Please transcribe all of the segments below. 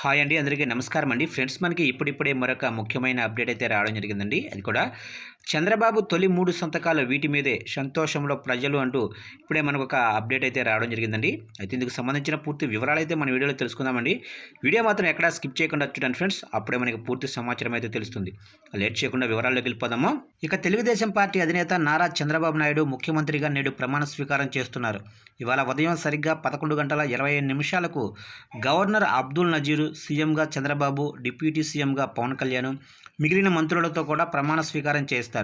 Hi అండి అందరికీ నమస్కారం అండి. ఫ్రెండ్స్ మనకి ఇప్పుడిప్పుడే మరొక ముఖ్యమైన అప్డేట్ అయితే రావడం జరిగిందండి. అది కూడా చంద్రబాబు తొలి మూడు సంతకాలు వీటి మీదే సంతోషంలో ప్రజలు అంటూ ఇప్పుడే మనకు ఒక అప్డేట్ అయితే రావడం జరిగిందండి. అయితే ఇందుకు సంబంధించిన పూర్తి వివరాలు అయితే మన వీడియోలో తెలుసుకుందామండి. వీడియో మాత్రం ఎక్కడా స్కిప్ చేయకుండా చూడండి ఫ్రెండ్స్. అప్పుడే మనకి పూర్తి సమాచారం అయితే తెలుస్తుంది. లేట్ చేయకుండా వివరాల్లోకి వెళ్ళిపోదాము. ఇక తెలుగుదేశం పార్టీ అధినేత నారా చంద్రబాబు నాయుడు ముఖ్యమంత్రిగా నేడు ప్రమాణ స్వీకారం చేస్తున్నారు. ఇవాళ ఉదయం సరిగ్గా పదకొండు గంటల ఇరవై ఐదు నిమిషాలకు గవర్నర్ అబ్దుల్ నజీరు సీఎంగా చంద్రబాబు డిప్యూటీ సీఎంగా పవన్ కళ్యాణ్ మిగిలిన మంత్రులతో కూడా ప్రమాణ స్వీకారం చేస్తారు.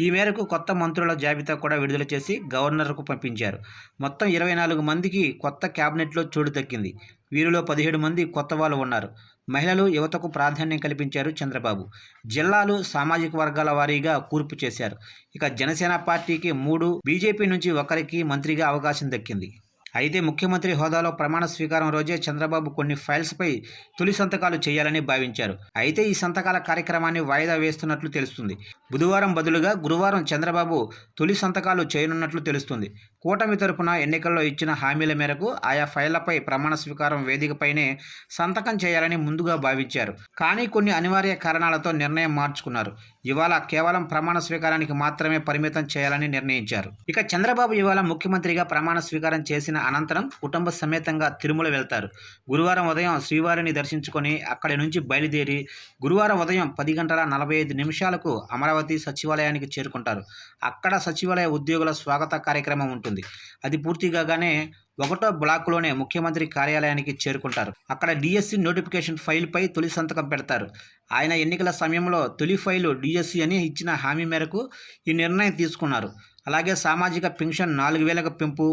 ఈ మేరకు కొత్త మంత్రుల జాబితా కూడా విడుదల చేసి గవర్నర్కు పంపించారు. మొత్తం ఇరవై నాలుగు మందికి కొత్త క్యాబినెట్లో చోటు దక్కింది. వీరిలో పదిహేడు మంది కొత్త వాళ్ళు ఉన్నారు. మహిళలు యువతకు ప్రాధాన్యం కల్పించారు చంద్రబాబు. జిల్లాలు సామాజిక వర్గాల వారీగా కూర్పు చేశారు. ఇక జనసేన పార్టీకి మూడు బీజేపీ నుంచి ఒకరికి మంత్రిగా అవకాశం దక్కింది. అయితే ముఖ్యమంత్రి హోదాలో ప్రమాణ స్వీకారం రోజే చంద్రబాబు కొన్ని ఫైల్స్పై తొలి సంతకాలు చేయాలని భావించారు. అయితే ఈ సంతకాల కార్యక్రమాన్ని వాయిదా వేస్తున్నట్లు తెలుస్తుంది. బుధవారం బదులుగా గురువారం చంద్రబాబు తొలి సంతకాలు చేయనున్నట్లు తెలుస్తుంది. కూటమి తరపున ఎన్నికల్లో ఇచ్చిన హామీల మేరకు ఆయా ఫైళ్ళపై ప్రమాణ స్వీకారం వేదికపైనే సంతకం చేయాలని ముందుగా భావించారు. కానీ కొన్ని అనివార్య కారణాలతో నిర్ణయం మార్చుకున్నారు. ఇవాళ కేవలం ప్రమాణ స్వీకారానికి మాత్రమే పరిమితం చేయాలని నిర్ణయించారు. ఇక చంద్రబాబు ఇవాళ ముఖ్యమంత్రిగా ప్రమాణ స్వీకారం చేసిన అనంతరం కుటుంబ సమేతంగా తిరుమల వెళ్తారు. గురువారం ఉదయం శ్రీవారిని దర్శించుకొని అక్కడి నుంచి బయలుదేరి గురువారం ఉదయం పది గంటల నలభై ఐదు నిమిషాలకు అమరావతి సచివాలయానికి చేరుకుంటారు. అక్కడ సచివాలయ ఉద్యోగుల స్వాగత కార్యక్రమం ఉంటుంది. అది పూర్తి కాగానే ఒకటో బ్లాక్లోనే ముఖ్యమంత్రి కార్యాలయానికి చేరుకుంటారు. అక్కడ డిఎస్సి నోటిఫికేషన్ ఫైల్పై తొలి సంతకం పెడతారు. ఆయన ఎన్నికల సమయంలో తొలి ఫైలు డిఎస్సి అని ఇచ్చిన హామీ మేరకు ఈ నిర్ణయం తీసుకున్నారు. అలాగే సామాజిక పెన్షన్ నాలుగు వేలకు పెంపు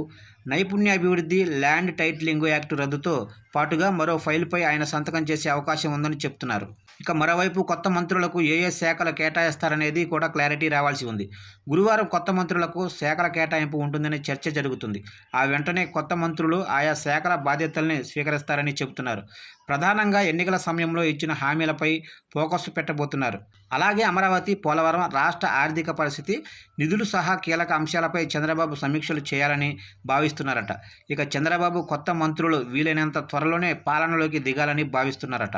నైపుణ్యాభివృద్ధి ల్యాండ్ టైటిలింగ్ యాక్ట్ రద్దుతో పాటుగా మరో ఫైల్పై ఆయన సంతకం చేసే అవకాశం ఉందని చెప్తున్నారు. ఇక మరోవైపు కొత్త మంత్రులకు ఏ ఏ శాఖలు కేటాయిస్తారనేది కూడా క్లారిటీ రావాల్సి ఉంది. గురువారం కొత్త మంత్రులకు శాఖల కేటాయింపు ఉంటుందనే చర్చ జరుగుతుంది. ఆ వెంటనే కొత్త మంత్రులు ఆయా శాఖల బాధ్యతల్ని స్వీకరిస్తారని చెబుతున్నారు. ప్రధానంగా ఎన్నికల సమయంలో ఇచ్చిన హామీలపై ఫోకస్ పెట్టబోతున్నారు. అలాగే అమరావతి పోలవరం రాష్ట్ర ఆర్థిక పరిస్థితి నిధులు సహా కీలక అంశాలపై చంద్రబాబు సమీక్షలు చేయాలని భావిస్తున్నారట. ఇక చంద్రబాబు కొత్త మంత్రులు వీలైనంత త్వరలోనే పాలనలోకి దిగాలని భావిస్తున్నారట.